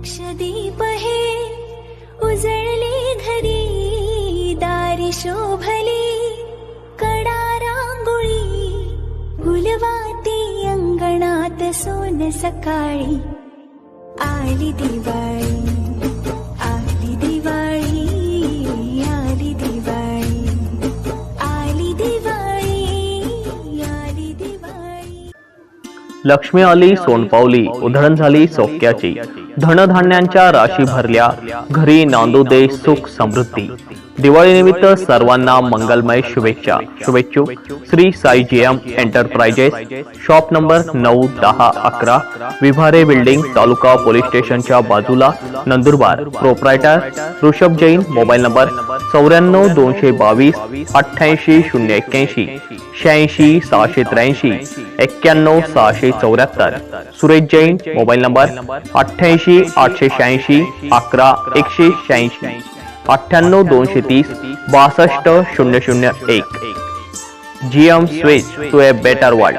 लक्षदीप हे उजळले घरी दारी शोभली कडा रांगोळी गुलवाती अंगणात सोन सकाळी. आली दिवाळी आली दिवाळी आली दिवाळी आली दिवाळी आली दिवाळी. लक्ष्मी आली सोनपावली उधळण झाली सोक्याची. धनधान्यांच्या राशी भरल्या. घरी नांदू दे सुख समृद्धी. दिवाळीनिमित्त सर्वांना मंगलमय शुभेच्छा. शुभेच्छुक. Shri Sai G M enterprises. Shop number नऊ दहा अकरा. विभारे बिल्डिंग तालुका पोलीस स्टेशनच्या बाजूला Nandurbar. Proprietor Rishabh Jain mobile number चौऱ्याण्णव दोनशे बावीस अठ्ठ्याऐंशी शून्य एक्क्याऐंशी शहाऐंशी सहाशे त्र्याऐंशी एक्क्याण्णव सहाशे चौऱ्याहत्तर. सुरेश जैन मोबाईल नंबर अठ्ठ्याऐंशी आठशे शहाऐंशी अकरा एकशे शहाऐंशी. अठ्ठ्याण्णव दोनशे तीस बासष्ट शून्य शून्य एक. जी एम स्वेज टू ए बेटर वर्ल्ड